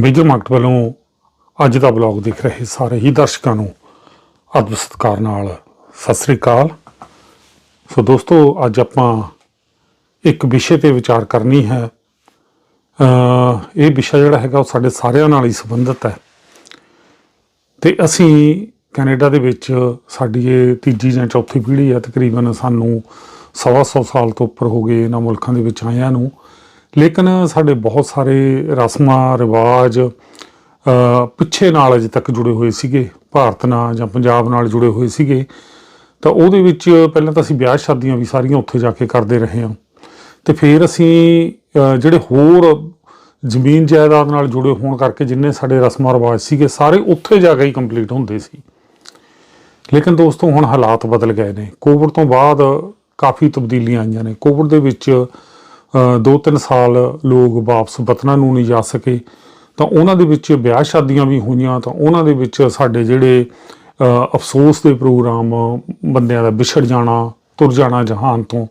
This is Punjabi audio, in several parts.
ਮੇਜਰ ਮਾਰਕਟ ਵੱਲੋਂ ਅੱਜ ਦਾ ਬਲੌਗ ਦੇਖ ਰਹੇ ਸਾਰੇ ਹੀ ਦਰਸ਼ਕਾਂ ਨੂੰ ਆਦਰ ਸਤਿਕਾਰ ਨਾਲ ਸਤਿ ਸ੍ਰੀ ਅਕਾਲ। ਸੋ ਦੋਸਤੋ, ਅੱਜ ਆਪਾਂ ਇੱਕ ਵਿਸ਼ੇ ਤੇ ਵਿਚਾਰ ਕਰਨੀ ਹੈ। ਇਹ ਵਿਸ਼ਾ ਜਿਹੜਾ ਹੈਗਾ ਉਹ ਸਾਡੇ ਸਾਰਿਆਂ ਨਾਲ ਹੀ ਸੰਬੰਧਿਤ ਹੈ। ਤੇ ਅਸੀਂ ਕੈਨੇਡਾ ਦੇ ਵਿੱਚ ਸਾਡੀ ਇਹ ਤੀਜੀ ਜਾਂ ਚੌਥੀ ਪੀੜ੍ਹੀ ਹੈ, ਤਕਰੀਬਨ ਸਾਨੂੰ ਸਵਾ ਸੌ ਸਾਲ ਤੋਂ ਉੱਪਰ ਹੋ ਗਏ ਇਹਨਾਂ ਮੁਲਕਾਂ ਦੇ ਵਿੱਚ ਆਇਆਂ ਨੂੰ। ਲੇਕਿਨ ਸਾਡੇ ਬਹੁਤ ਸਾਰੇ ਰਸਮਾਂ, ਰਿਵਾਜ ਪਿੱਛੇ ਨਾਲ ਅਜੇ ਤੱਕ ਜੁੜੇ ਹੋਏ ਸੀਗੇ, ਭਾਰਤ ਨਾਲ ਜਾਂ ਪੰਜਾਬ ਨਾਲ ਜੁੜੇ ਹੋਏ ਸੀਗੇ। ਤਾਂ ਉਹਦੇ ਵਿੱਚ ਪਹਿਲਾਂ ਤਾਂ ਅਸੀਂ ਵਿਆਹ ਸ਼ਾਦੀਆਂ ਵੀ ਸਾਰੀਆਂ ਉੱਥੇ ਜਾ ਕੇ ਕਰਦੇ ਰਹੇ ਹਾਂ। ਤੇ ਫਿਰ ਅਸੀਂ ਜਿਹੜੇ ਹੋਰ ਜ਼ਮੀਨ ਜਾਇਦਾਦ ਨਾਲ ਜੁੜੇ ਹੋਣ ਕਰਕੇ ਜਿੰਨੇ ਸਾਡੇ ਰਸਮਾਂ, ਰਿਵਾਜ ਸੀਗੇ, ਸਾਰੇ ਉੱਥੇ ਜਾ ਕੇ ਹੀ ਕੰਪਲੀਟ ਹੁੰਦੇ ਸੀ। ਲੇਕਿਨ ਦੋਸਤੋ, ਹੁਣ ਹਾਲਾਤ ਬਦਲ ਗਏ ਨੇ। ਕੋਵਿਡ ਤੋਂ ਬਾਅਦ ਕਾਫੀ ਤਬਦੀਲੀਆਂ ਆਈਆਂ ਨੇ। ਕੋਵਿਡ ਦੇ ਵਿੱਚ 2-3 ਸਾਲ ਲੋਕ ਵਾਪਸ ਵਤਨਾਂ ਨੂੰ ਨਹੀਂ ਜਾ ਸਕੇ, ਤਾਂ ਉਹਨਾਂ ਦੇ ਵਿੱਚ ਵਿਆਹ ਸ਼ਾਦੀਆਂ ਵੀ ਹੋਈਆਂ, ਤਾਂ ਉਹਨਾਂ ਦੇ ਵਿੱਚ ਸਾਡੇ ਜਿਹੜੇ ਅਫਸੋਸ ਦੇ ਪ੍ਰੋਗਰਾਮ ਬੰਦਿਆਂ ਦਾ ਵਿਛੜ ਜਾਣਾ, ਤੁਰ ਜਾਣਾ ਜਹਾਨ ਤੋਂ,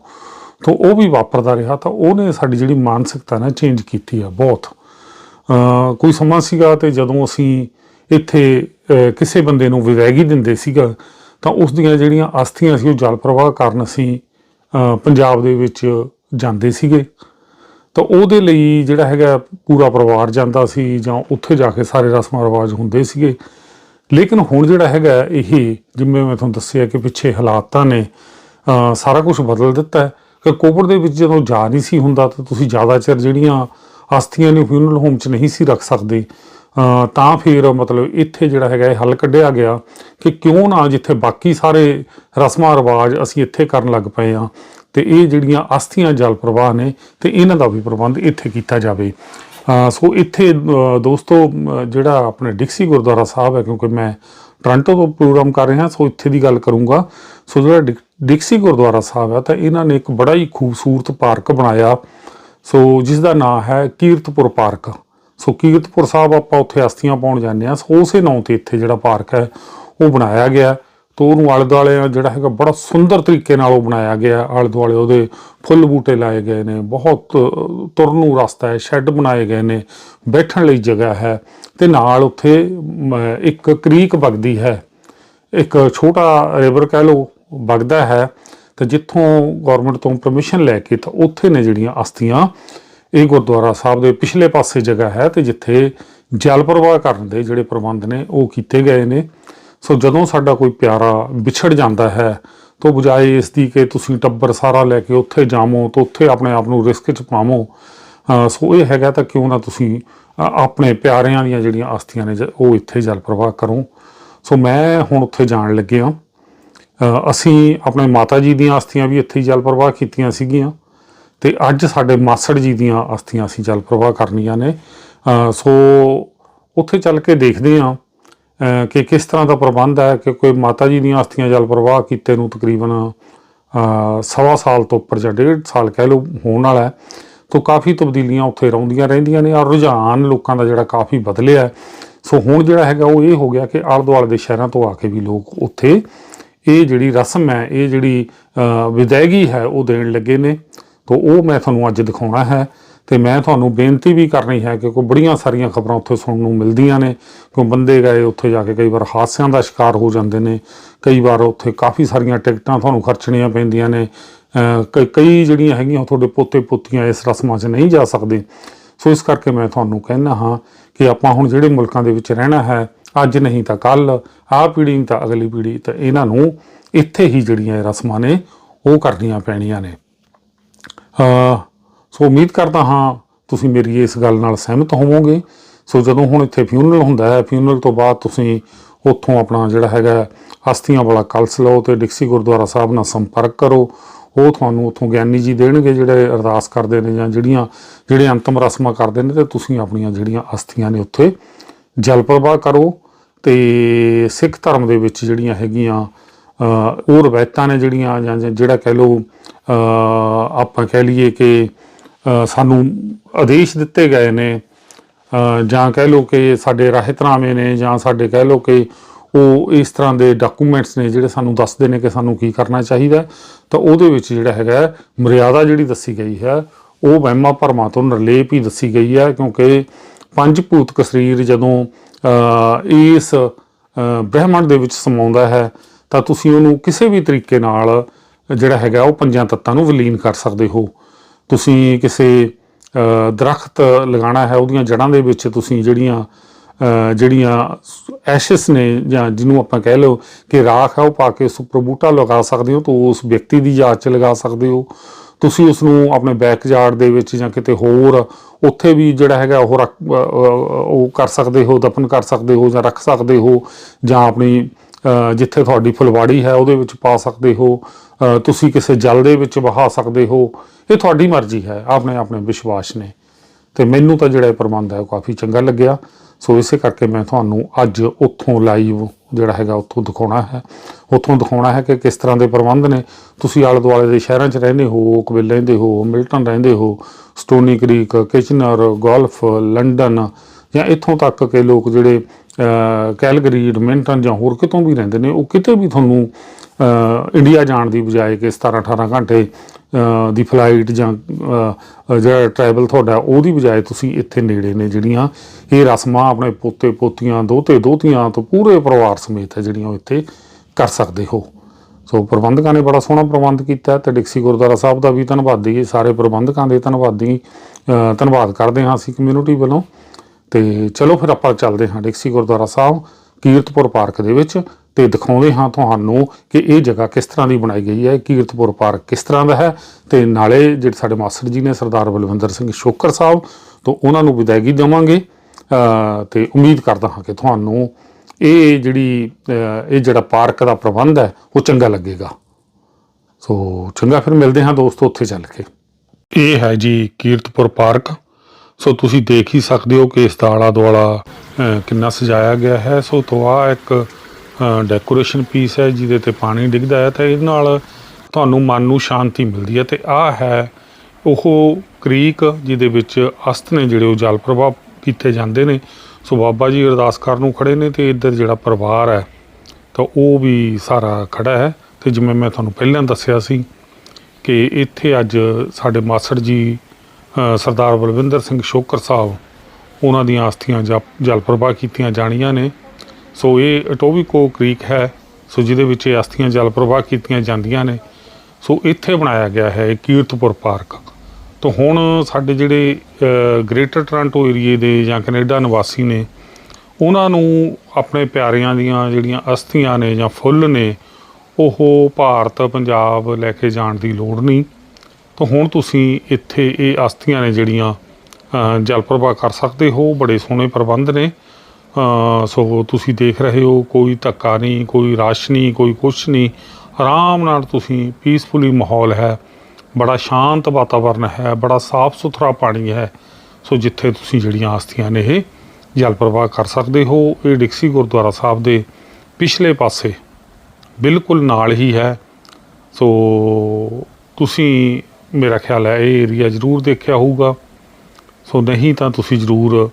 ਤਾਂ ਉਹ ਵੀ ਵਾਪਰਦਾ ਰਿਹਾ, ਤਾਂ ਉਹਨੇ ਸਾਡੀ ਜਿਹੜੀ ਮਾਨਸਿਕਤਾ ਨਾ ਚੇਂਜ ਕੀਤੀ ਆ ਬਹੁਤ। ਕੋਈ ਸਮਾਂ ਸੀਗਾ ਤੇ ਜਦੋਂ ਅਸੀਂ ਇੱਥੇ ਕਿਸੇ ਬੰਦੇ ਨੂੰ ਵਿਦਾਇਗੀ ਦਿੰਦੇ ਸੀਗਾ, ਤਾਂ ਉਸ ਦੀਆਂ ਜਿਹੜੀਆਂ ਅਸਥੀਆਂ ਸੀ ਉਹ ਜਲ ਪ੍ਰਵਾਹ ਕਾਰਨ ਅਸੀਂ ਪੰਜਾਬ ਦੇ ਵਿੱਚ ਜਾਂਦੇ ਸੀਗੇ। ਤਾਂ ਉਹਦੇ ਲਈ ਜਿਹੜਾ ਹੈਗਾ ਪੂਰਾ ਪਰਿਵਾਰ ਜਾਂਦਾ ਸੀ ਜਾਂ ਉੱਥੇ ਜਾ ਕੇ ਸਾਰੇ ਰਸਮਾਂ ਰਿਵਾਜ ਹੁੰਦੇ ਸੀਗੇ। ਲੇਕਿਨ ਹੁਣ ਜਿਹੜਾ ਹੈਗਾ ਇਹ, ਜਿਵੇਂ ਮੈਂ ਤੁਹਾਨੂੰ ਦੱਸਿਆ ਕਿ ਪਿੱਛੇ ਹਾਲਾਤਾਂ ਨੇ ਸਾਰਾ ਕੁਝ ਬਦਲ ਦਿੱਤਾ ਹੈ ਕਿ ਕੋਵਿਡ ਦੇ ਵਿੱਚ ਜਦੋਂ ਜਾ ਨਹੀਂ ਸੀ ਹੁੰਦਾ ਤਾਂ ਤੁਸੀਂ ਜ਼ਿਆਦਾ ਚਿਰ ਜਿਹੜੀਆਂ ਅਸਥੀਆਂ ਨੇ ਫਿਊਨਰਲ ਹੋਮ 'ਚ ਨਹੀਂ ਸੀ ਰੱਖ ਸਕਦੇ ਤਾਂ ਫਿਰ ਮਤਲਬ ਇੱਥੇ ਜਿਹੜਾ ਹੈਗਾ ਇਹ ਹੱਲ ਕੱਢਿਆ ਗਿਆ ਕਿ ਕਿਉਂ ਨਾ ਜਿੱਥੇ ਬਾਕੀ ਸਾਰੇ ਰਸਮਾਂ ਰਿਵਾਜ ਅਸੀਂ ਇੱਥੇ ਕਰਨ ਲੱਗ ਪਏ ਆ ਤੇ ਇਹ ਜਿਹੜੀਆਂ ਅਸਥੀਆਂ ਜਲ ਪ੍ਰਵਾਹ ਨੇ ਤੇ ਇਹਨਾਂ ਦਾ ਵੀ ਪ੍ਰਬੰਧ ਇੱਥੇ ਕੀਤਾ ਜਾਵੇ। ਸੋ ਇੱਥੇ ਦੋਸਤੋ ਜਿਹੜਾ ਆਪਣੇ ਡਿਕਸੀ ਗੁਰਦੁਆਰਾ ਸਾਹਿਬ ਹੈ, ਕਿਉਂਕਿ ਮੈਂ ਟੋਰਾਂਟੋ ਤੋਂ ਪ੍ਰੋਗਰਾਮ ਕਰ ਰਿਹਾ, ਸੋ ਇੱਥੇ ਦੀ ਗੱਲ ਕਰੂੰਗਾ। ਸੋ ਜਿਹੜਾ ਡਿਕ- ਡਿਕਸੀ ਗੁਰਦੁਆਰਾ ਸਾਹਿਬ ਹੈ, ਤਾਂ ਇਹਨਾਂ ਨੇ ਇੱਕ ਬੜਾ ਹੀ ਖੂਬਸੂਰਤ ਪਾਰਕ ਬਣਾਇਆ। ਸੋ ਜਿਸ ਦਾ ਨਾਮ ਹੈ ਕੀਰਤਪੁਰ ਪਾਰਕ। ਸੋ ਕੀਰਤਪੁਰ ਸਾਹਿਬ ਆਪਾਂ ਉੱਥੇ ਅਸਥੀਆਂ ਪਾਉਣ ਜਾਂਦੇ ਆ ਸੋ ਉਸੇ ਨਾਂ ਤੇ ਇੱਥੇ ਜਿਹੜਾ ਪਾਰਕ ਹੈ, ਉਹ ਬਣਾਇਆ ਗਿਆ। ਤਾਂ ਉਹਨੂੰ ਆਲੇ ਦੁਆਲੇ ਜਿਹੜਾ ਹੈਗਾ ਬੜਾ ਸੁੰਦਰ ਤਰੀਕੇ ਨਾਲ ਉਹ ਬਣਾਇਆ ਗਿਆ। ਆਲੇ ਦੁਆਲੇ ਉਹਦੇ ਫੁੱਲ ਬੂਟੇ ਲਾਏ ਗਏ ਨੇ ਬਹੁਤ ਅ, ਤੁਰਨ ਨੂੰ ਰਸਤਾ ਹੈ ਸ਼ੈੱਡ ਬਣਾਏ ਗਏ ਨੇ ਬੈਠਣ ਲਈ ਜਗ੍ਹਾ ਹੈ ਤੇ ਨਾਲ ਉੱਥੇ ਇੱਕ ਕ੍ਰੀਕ ਵਗਦੀ ਹੈ। ਇੱਕ ਛੋਟਾ ਰਿਵਰ ਕਹਿ ਲਓ ਵਗਦਾ ਹੈ ਤੇ ਜਿੱਥੋਂ ਗਵਰਨਮੈਂਟ ਤੋਂ ਪਰਮਿਸ਼ਨ ਲੈ ਕੇ ਤਾਂ ਉੱਥੇ ਨੇ ਜਿਹੜੀਆਂ ਅਸਥੀਆਂ ਇਹ ਗੁਰਦੁਆਰਾ ਸਾਹਿਬ ਦੇ ਪਿਛਲੇ ਪਾਸੇ ਜਗ੍ਹਾ ਹੈ ਤੇ ਜਿੱਥੇ ਜਲ ਪ੍ਰਵਾਹ ਕਰਨ ਦੇ ਜਿਹੜੇ ਪ੍ਰਬੰਧ ਨੇ ਉਹ ਕੀਤੇ ਗਏ ਨੇ। ਸੋ ਜਦੋਂ ਸਾਡਾ ਕੋਈ ਪਿਆਰਾ ਵਿਛੜ ਜਾਂਦਾ ਹੈ, ਤਾਂ ਬਜਾਏ ਇਸ ਦੀ ਕਿ ਤੁਸੀਂ ਟੱਬਰ ਸਾਰਾ ਲੈ ਕੇ ਉੱਥੇ ਜਾਵੋ, ਤਾਂ ਉੱਥੇ ਆਪਣੇ ਆਪ ਨੂੰ ਰਿਸਕ 'ਚ ਪਾਵੋ। ਸੋ ਇਹ ਹੈਗਾ ਤਾਂ ਕਿਉਂ ਨਾ ਤੁਸੀਂ ਆਪਣੇ ਪਿਆਰਿਆਂ ਦੀਆਂ ਜਿਹੜੀਆਂ ਅਸਥੀਆਂ ਨੇ, ਜ- ਉਹ ਇੱਥੇ ਜਲ ਪ੍ਰਵਾਹ ਕਰੋ। ਸੋ ਮੈਂ ਹੁਣ ਉੱਥੇ ਜਾਣ ਲੱਗਿਆ। ਅਸੀਂ ਆਪਣੇ ਮਾਤਾ ਜੀ ਦੀਆਂ ਅਸਥੀਆਂ ਵੀ ਇੱਥੇ ਹੀ ਜਲ ਪ੍ਰਵਾਹ ਕੀਤੀਆਂ ਸੀਗੀਆਂ, ਤੇ ਅੱਜ ਸਾਡੇ ਮਾਸੜ ਜੀ ਦੀਆਂ ਅਸਥੀਆਂ ਅਸੀਂ ਜਲ ਪ੍ਰਵਾਹ ਕਰਨੀਆਂ ਨੇ। ਸੋ ਉੱਥੇ ਚੱਲ ਕੇ ਦੇਖਦੇ ਹਾਂ ਕਿ ਕਿਸ ਤਰ੍ਹਾਂ ਦਾ ਪ੍ਰਬੰਧ ਹੈ ਕਿ ਕੋਈ ਮਾਤਾ ਜੀ ਦੀਆਂ ਅਸਥੀਆਂ ਜਲ ਪ੍ਰਵਾਹ ਕੀਤੇ ਨੂੰ ਤਕਰੀਬਨ ਸਵਾ ਸਾਲ ਤੋਂ ਉੱਪਰ ਜਾਂ ਡੇਢ ਸਾਲ ਕਹਿ ਲਓ ਹੋਣ ਵਾਲਾ ਹੈ, ਤੋਂ ਕਾਫੀ ਤਬਦੀਲੀਆਂ ਉੱਥੇ ਰਹਿੰਦੀਆਂ ਰਹਿੰਦੀਆਂ ਨੇ ਔਰ ਰੁਝਾਨ ਲੋਕਾਂ ਦਾ ਜਿਹੜਾ ਕਾਫੀ ਬਦਲਿਆ ਸੋ ਹੁਣ ਜਿਹੜਾ ਹੈਗਾ ਉਹ ਇਹ ਹੋ ਗਿਆ ਕਿ ਆਲੇ ਦੁਆਲੇ ਦੇ ਸ਼ਹਿਰਾਂ ਤੋਂ ਆ ਕੇ ਵੀ ਲੋਕ ਉੱਥੇ ਇਹ ਜਿਹੜੀ ਰਸਮ ਹੈ, ਇਹ ਜਿਹੜੀ ਵਿਦਾਇਗੀ ਹੈ ਉਹ ਦੇਣ ਲੱਗੇ ਨੇ। ਤੋਂ ਉਹ ਮੈਂ ਤੁਹਾਨੂੰ ਅੱਜ ਦਿਖਾਉਣਾ ਹੈ। ਤੇ ਮੈਂ ਤੁਹਾਨੂੰ ਬੇਨਤੀ ਵੀ ਕਰਨੀ ਹੈ ਕਿ ਕੋਈ ਬੜੀਆਂ ਸਾਰੀਆਂ ਖਬਰਾਂ ਉੱਥੇ ਸੁਣਨ ਨੂੰ ਮਿਲਦੀਆਂ ਨੇ ਕਿ ਬੰਦੇ ਗਏ ਉੱਥੇ ਜਾ ਕੇ ਕਈ ਵਾਰ ਹਾਦਸਿਆਂ ਦਾ ਸ਼ਿਕਾਰ ਹੋ ਜਾਂਦੇ ਨੇ, ਕਈ ਵਾਰ ਉੱਥੇ ਕਾਫੀ ਸਾਰੀਆਂ ਟਿਕਟਾਂ ਤੁਹਾਨੂੰ ਖਰਚਣੀਆਂ ਪੈਂਦੀਆਂ ਨੇ, ਅਹ, ਕਈ- ਜਿਹੜੀਆਂ ਹੈਗੀਆਂ ਉਹ ਤੁਹਾਡੇ ਪੋਤੇ ਪੋਤੀਆਂ ਇਸ ਰਸਮਾਂ 'ਚ ਨਹੀਂ ਜਾ ਸਕਦੇ। ਸੋ ਇਸ ਕਰਕੇ ਮੈਂ ਤੁਹਾਨੂੰ ਕਹਿੰਦਾ ਹਾਂ ਕਿ ਆਪਾਂ ਹੁਣ ਜਿਹੜੇ ਮੁਲਕਾਂ ਦੇ ਵਿੱਚ ਰਹਿਣਾ ਹੈ, ਅੱਜ ਨਹੀਂ ਤਾਂ ਕੱਲ ਆਹ ਪੀੜ੍ਹੀ ਨਹੀਂ ਤਾਂ ਅਗਲੀ ਪੀੜ੍ਹੀ ਤਾਂ ਇਹਨਾਂ ਨੂੰ ਇੱਥੇ ਹੀ ਜਿਹੜੀਆਂ ਰਸਮਾਂ ਨੇ ਉਹ ਕਰਨੀਆਂ ਪੈਣੀਆਂ ਨੇ। ਅਹ ਸੋ ਉਮੀਦ ਕਰਦਾ ਹਾਂ ਤੁਸੀਂ ਮੇਰੀ ਇਸ ਗੱਲ ਨਾਲ ਸਹਿਮਤ ਹੋਵੋਗੇ। ਸੋ ਜਦੋਂ ਹੁਣ ਇੱਥੇ ਫਿਊਨਰਲ ਹੁੰਦਾ ਹੈ ਫਿਊਨਰਲ ਤੋਂ ਬਾਅਦ ਤੁਸੀਂ ਉੱਥੋਂ ਆਪਣਾ ਜਿਹੜਾ ਹੈਗਾ ਅਸਥੀਆਂ ਵਾਲਾ ਕਲਸ ਲਓ ਤੇ ਡਿਕਸੀ ਗੁਰਦੁਆਰਾ ਸਾਹਿਬ ਨਾਲ ਸੰਪਰਕ ਕਰੋ। ਉਹ ਤੁਹਾਨੂੰ ਉੱਥੋਂ ਗਿਆਨੀ ਜੀ ਦੇਣਗੇ ਜਿਹੜੇ ਅਰਦਾਸ ਕਰਦੇ ਨੇ ਜਾਂ ਜਿਹੜੀਆਂ, ਜਿਹੜੇ ਅੰਤਮ ਰਸਮਾਂ ਕਰਦੇ ਨੇ ਤੇ ਤੁਸੀਂ ਆਪਣੀਆਂ ਜਿਹੜੀਆਂ ਅਸਥੀਆਂ ਨੇ ਉੱਥੇ ਜਲ ਪ੍ਰਵਾਹ ਕਰੋ ਤੇ ਸਿੱਖ ਧਰਮ ਦੇ ਵਿੱਚ ਜਿਹੜੀਆਂ ਹੈਗੀਆਂ ਉਹ ਰਵਾਇਤਾਂ ਨੇ ਜਿਹੜੀਆਂ ਜਾਂ ਜਿਹੜਾ ਕਹਿ ਲਓ ਆਪਾਂ ਕਹਿ ਲਈਏ ਕਿ ਸਾਨੂੰ ਆਦੇਸ਼ ਦਿੱਤੇ ਗਏ ਨੇ ਜਾਂ ਕਹਿ ਲਓ ਕਿ ਸਾਡੇ ਰਾਹਤਨਾਮੇ ਨੇ, ਜਾਂ ਸਾਡੇ ਕਹਿ ਲਓ ਕਿ ਉਹ ਇਸ ਤਰ੍ਹਾਂ ਦੇ ਡਾਕੂਮੈਂਟਸ ਨੇ ਜਿਹੜੇ ਸਾਨੂੰ ਦੱਸਦੇ ਨੇ ਕਿ ਸਾਨੂੰ ਕੀ ਕਰਨਾ ਚਾਹੀਦਾ ਤਾਂ ਉਹਦੇ ਵਿੱਚ ਜਿਹੜਾ ਹੈਗਾ ਮਰਿਆਦਾ ਜਿਹੜੀ ਦੱਸੀ ਗਈ ਹੈ, ਉਹ ਵਹਿਮਾਂ ਭਰਮਾਂ ਤੋਂ ਨਿਰਲੇਪ ਹੀ ਦੱਸੀ ਗਈ ਹੈ, ਕਿਉਂਕਿ ਪੰਜ ਭੂਤਕ ਸਰੀਰ ਜਦੋਂ ਇਸ ਬ੍ਰਹਿਮੰਡ ਦੇ ਵਿੱਚ ਸਮਾਉਂਦਾ ਹੈ, ਤਾਂ ਤੁਸੀਂ ਉਹਨੂੰ ਕਿਸੇ ਵੀ ਤਰੀਕੇ ਨਾਲ ਜਿਹੜਾ ਹੈਗਾ ਉਹ ਪੰਜਾਂ ਤੱਤਾਂ ਨੂੰ ਵਿਲੀਨ ਕਰ ਸਕਦੇ ਹੋ। ਤੁਸੀਂ ਕਿਸੇ ਅ, ਦਰਖਤ ਲਗਾਉਣਾ ਹੈ ਉਹਦੀਆਂ ਜੜ੍ਹਾਂ ਦੇ ਵਿੱਚ ਤੁਸੀਂ ਜਿਹੜੀਆਂ ਜਿਹੜੀਆਂ ਐਸ਼ਸ ਨੇ ਜਾਂ ਜਿਹਨੂੰ ਆਪਾਂ ਕਹਿ ਲਓ ਕਿ ਰਾਖ ਹੈ ਉਹ ਪਾ ਕੇ ਉਸ ਉੱਪਰ ਬੂਟਾ ਲਗਾ ਸਕਦੇ ਹੋ ਤਾਂ ਉਸ ਵਿਅਕਤੀ ਦੀ ਯਾਦ 'ਚ ਲਗਾ ਸਕਦੇ ਹੋ। ਤੁਸੀਂ ਉਸ ਨੂੰ ਆਪਣੇ ਬੈਕਯਾਰਡ ਦੇ ਵਿੱਚ ਜਾਂ ਕਿਤੇ ਹੋਰ ਉੱਥੇ ਵੀ ਜਿਹੜਾ ਹੈਗਾ ਉਹ ਰੱਖ ਉਹ ਕਰ ਸਕਦੇ ਹੋ ਦਫਨ ਕਰ ਸਕਦੇ ਹੋ ਜਾਂ ਰੱਖ ਸਕਦੇ ਹੋ ਜਾਂ ਆਪਣੀ ਜਿੱਥੇ ਤੁਹਾਡੀ ਫੁਲਵਾੜੀ ਹੈ, ਉਹਦੇ ਵਿੱਚ ਪਾ ਸਕਦੇ ਹੋ ਤੁਸੀਂ ਕਿਸੇ ਜਲ ਦੇ ਵਿੱਚ ਵਹਾ ਸਕਦੇ ਹੋ, ਇਹ ਤੁਹਾਡੀ ਮਰਜ਼ੀ ਹੈ, ਆਪਣੇ ਆਪਣੇ ਵਿਸ਼ਵਾਸ ਨੇ। ਤੇ ਮੈਨੂੰ ਤਾਂ ਜਿਹੜਾ ਇਹ ਪ੍ਰਬੰਧ ਹੈ, ਉਹ ਕਾਫੀ ਚੰਗਾ ਲੱਗਿਆ। ਸੋ ਇਸੇ ਕਰਕੇ ਮੈਂ ਤੁਹਾਨੂੰ ਅੱਜ ਉੱਥੋਂ ਲਾਈਵ ਜਿਹੜਾ ਹੈਗਾ, ਉੱਥੋਂ ਦਿਖਾਉਣਾ ਹੈ। ਉੱਥੋਂ ਦਿਖਾਉਣਾ ਹੈ ਕਿ ਕਿਸ ਤਰ੍ਹਾਂ ਦੇ ਪ੍ਰਬੰਧ ਨੇ। ਤੁਸੀਂ ਆਲੇ ਦੁਆਲੇ ਦੇ ਸ਼ਹਿਰਾਂ 'ਚ ਰਹਿੰਦੇ ਹੋ ਓਕਵਿਲ ਰਹਿੰਦੇ ਹੋ, ਮਿਲਟਨ ਰਹਿੰਦੇ ਹੋ, Stoney Creek Kitchener Guelph, London ਜਾਂ ਇੱਥੋਂ ਤੱਕ ਕਿ ਲੋਕ ਜਿਹੜੇ ਕੈਲਗਰੀ, ਐਡਮਿੰਟਨ ਜਾਂ ਹੋਰ ਕਿਤੋਂ ਵੀ ਰਹਿੰਦੇ ਨੇ, ਉਹ ਕਿਤੇ ਵੀ ਤੁਹਾਨੂੰ ਇੰਡੀਆ ਜਾਣ ਦੀ ਬਜਾਏ ਕਿ 17 18 ਘੰਟੇ ਦੀ ਫਲਾਈਟ ਜਾਂ ਜਿਹੜਾ ਟਰੈਵਲ ਤੁਹਾਡਾ, ਉਹਦੀ ਬਜਾਏ ਤੁਸੀਂ ਇੱਥੇ ਨੇੜੇ ਨੇ ਜਿਹੜੀਆਂ ਇਹ ਰਸਮਾਂ ਆਪਣੇ ਪੋਤੇ, ਪੋਤੀਆਂ, ਦੋਤੇ, ਦੋਤੀਆਂ ਤੋਂ ਪੂਰੇ ਪਰਿਵਾਰ ਸਮੇਤ ਹੈ ਜਿਹੜੀਆਂ ਉਹ ਇੱਥੇ ਕਰ ਸਕਦੇ ਹੋ। ਸੋ ਪ੍ਰਬੰਧਕਾਂ ਨੇ ਬੜਾ ਸੋਹਣਾ ਪ੍ਰਬੰਧ ਕੀਤਾ ਹੈ ਤੇ ਡਿਕਸੀ ਗੁਰਦੁਆਰਾ ਸਾਹਿਬ ਦਾ ਵੀ ਧੰਨਵਾਦੀ ਸਾਰੇ ਪ੍ਰਬੰਧਕਾਂ ਦੇ ਧੰਨਵਾਦੀ ਧੰਨਵਾਦ ਕਰਦੇ ਹਾਂ ਅਸੀਂ ਕਮਿਊਨਿਟੀ ਵੱਲੋਂ। ਤੇ ਚਲੋ ਫਿਰ ਆਪਾਂ ਚੱਲਦੇ ਹਾਂ ਡਿਕਸੀ ਗੁਰਦੁਆਰਾ ਸਾਹਿਬ, ਕੀਰਤਪੁਰ ਪਾਰਕ ਦੇ ਵਿੱਚ ਤੇ ਦਿਖਾਉਂਦੇ ਹਾਂ ਤੁਹਾਨੂੰ ਕਿ ਇਹ ਜਗ੍ਹਾ ਕਿਸ ਤਰ੍ਹਾਂ ਦੀ ਬਣਾਈ ਗਈ ਹੈ, ਕੀਰਤਪੁਰ ਪਾਰਕ ਕਿਸ ਤਰ੍ਹਾਂ ਦਾ ਹੈ ਤੇ ਨਾਲੇ ਜਿਹੜੇ ਸਾਡੇ ਮਾਸਟਰ ਜੀ ਨੇ ਸਰਦਾਰ ਬਲਵਿੰਦਰ ਸਿੰਘ ਸ਼ੋਕਰ ਸਾਹਿਬ ਤੋਂ ਉਹਨਾਂ ਨੂੰ ਵਿਦਾਇਗੀ ਦੇਵਾਂਗੇ, ਅਹ, ਤੇ ਉਮੀਦ ਕਰਦਾ ਹਾਂ ਕਿ ਤੁਹਾਨੂੰ ਇਹ ਜਿਹੜੀ ਇਹ ਜਿਹੜਾ ਪਾਰਕ ਦਾ ਪ੍ਰਬੰਧ ਹੈ, ਉਹ ਚੰਗਾ ਲੱਗੇਗਾ। ਸੋ ਚੰਗਾ ਫਿਰ ਮਿਲਦੇ ਹਾਂ ਦੋਸਤੋ ਉੱਥੇ ਚੱਲ ਕੇ। ਇਹ ਹੈ ਜੀ ਕੀਰਤਪੁਰ ਪਾਰਕ। ਸੋ ਤੁਸੀਂ ਦੇਖ ਹੀ ਸਕਦੇ ਹੋ ਕਿ ਇਸ ਦਾ ਆਲਾ ਦੁਆਲਾ ਕਿੰਨਾ ਸਜਾਇਆ ਗਿਆ ਹੈ। ਸੋ ਤੋਂ ਆ ਇੱਕ ਡੈਕੋਰੇਸ਼ਨ ਪੀਸ ਹੈ ਜਿਹਦੇ ਤੇ ਪਾਣੀ ਡਿੱਗਦਾ ਹੈ ਤਾਂ ਇਹਦੇ ਨਾਲ ਤੁਹਾਨੂੰ ਮਨ ਨੂੰ ਸ਼ਾਂਤੀ ਮਿਲਦੀ ਹੈ ਤੇ ਆ ਹੈ ਉਹ ਕ੍ਰੀਕ ਜਿਹਦੇ ਵਿੱਚ ਅਸਤ ਨੇ ਜਿਹੜੇ ਉਹ ਜਲ ਪ੍ਰਵਾਹ ਕੀਤੇ ਜਾਂਦੇ ਨੇ। ਸੋ ਬਾਬਾ ਜੀ ਅਰਦਾਸ ਕਰਨ ਨੂੰ ਖੜੇ ਨੇ ਤੇ ਇੱਧਰ ਜਿਹੜਾ ਪਰਿਵਾਰ ਹੈ, ਤਾਂ ਉਹ ਵੀ ਸਾਰਾ ਖੜਾ ਹੈ। ਤੇ ਜਿਵੇਂ ਮੈਂ ਤੁਹਾਨੂੰ ਪਹਿਲਾਂ ਦੱਸਿਆ ਸੀ ਕਿ ਇੱਥੇ ਅੱਜ ਸਾਡੇ ਮਾਸੜ ਜੀ ਸਰਦਾਰ ਬਲਵਿੰਦਰ ਸਿੰਘ ਸ਼ੋਕਰ ਸਾਹਿਬ ਉਹਨਾਂ ਦੀਆਂ ਆਸਥੀਆਂ ਜਪ- ਜਲ ਪ੍ਰਵਾਹ ਕੀਤੀਆਂ ਜਾਣੀਆਂ ਨੇ। ਸੋ ਇਹ ਅਟੋਬੀਕੋ ਕ੍ਰੀਕ ਹੈ, ਸੋ ਜਿਹਦੇ ਵਿੱਚ ਇਹ ਆਸਥੀਆਂ ਜਲ ਪ੍ਰਵਾਹ ਕੀਤੀਆਂ ਜਾਂਦੀਆਂ ਨੇ। ਸੋ ਇੱਥੇ ਬਣਾਇਆ ਗਿਆ ਹੈ ਇਹ ਕੀਰਤਪੁਰ ਪਾਰਕ। ਤਾਂ ਹੁਣ ਸਾਡੇ ਜਿਹੜੇ ਗ੍ਰੇਟਰ ਟੋਰਾਂਟੋ ਏਰੀਏ ਦੇ ਜਾਂ ਕੈਨੇਡਾ ਨਿਵਾਸੀ ਨੇ, ਉਹਨਾਂ ਨੂੰ ਆਪਣੇ ਪਿਆਰਿਆਂ ਦੀਆਂ ਜਿਹੜੀਆਂ ਅਸਥੀਆਂ ਨੇ ਜਾਂ ਫੁੱਲ ਨੇ, ਉਹ ਭਾਰਤ, ਪੰਜਾਬ ਲੈ ਕੇ ਜਾਣ ਦੀ ਲੋੜ ਨਹੀਂ। ਤਾਂ ਹੁਣ ਤੁਸੀਂ ਇੱਥੇ ਇਹ ਅਸਥੀਆਂ ਨੇ ਜਿਹੜੀਆਂ ਜਲ ਪ੍ਰਵਾਹ ਕਰ ਸਕਦੇ ਹੋ, ਬੜੇ ਸੋਹਣੇ ਪ੍ਰਬੰਧ ਨੇ। ਸੋ ਤੁਸੀਂ ਦੇਖ ਰਹੇ ਹੋ, ਕੋਈ ਧੱਕਾ ਨਹੀਂ, ਕੋਈ ਰਸ਼ ਨਹੀਂ, ਕੋਈ ਕੁਛ ਨਹੀਂ। ਆਰਾਮ ਨਾਲ ਤੁਸੀਂ ਪੀਸਫੁਲੀ ਮਾਹੌਲ ਹੈ। ਬੜਾ ਸ਼ਾਂਤ ਵਾਤਾਵਰਨ ਹੈ, ਬੜਾ ਸਾਫ਼ ਸੁਥਰਾ ਪਾਣੀ ਹੈ। ਸੋ ਜਿੱਥੇ ਤੁਸੀਂ ਜਿਹੜੀਆਂ ਆਸਥੀਆਂ ਨੇ ਇਹ ਜਲ ਪ੍ਰਵਾਹ ਕਰ ਸਕਦੇ ਹੋ, ਇਹ ਡਿਕਸੀ ਗੁਰਦੁਆਰਾ ਸਾਹਿਬ ਦੇ ਪਿਛਲੇ ਪਾਸੇ ਬਿਲਕੁਲ ਨਾਲ ਹੀ ਹੈ। ਸੋ ਤੁਸੀਂ ਮੇਰਾ ਖਿਆਲ ਹੈ ਇਹ ਏਰੀਆ ਜ਼ਰੂਰ ਦੇਖਿਆ ਹੋਊਗਾ। ਸੋ ਨਹੀਂ ਤਾਂ ਤੁਸੀਂ ਜ਼ਰੂਰ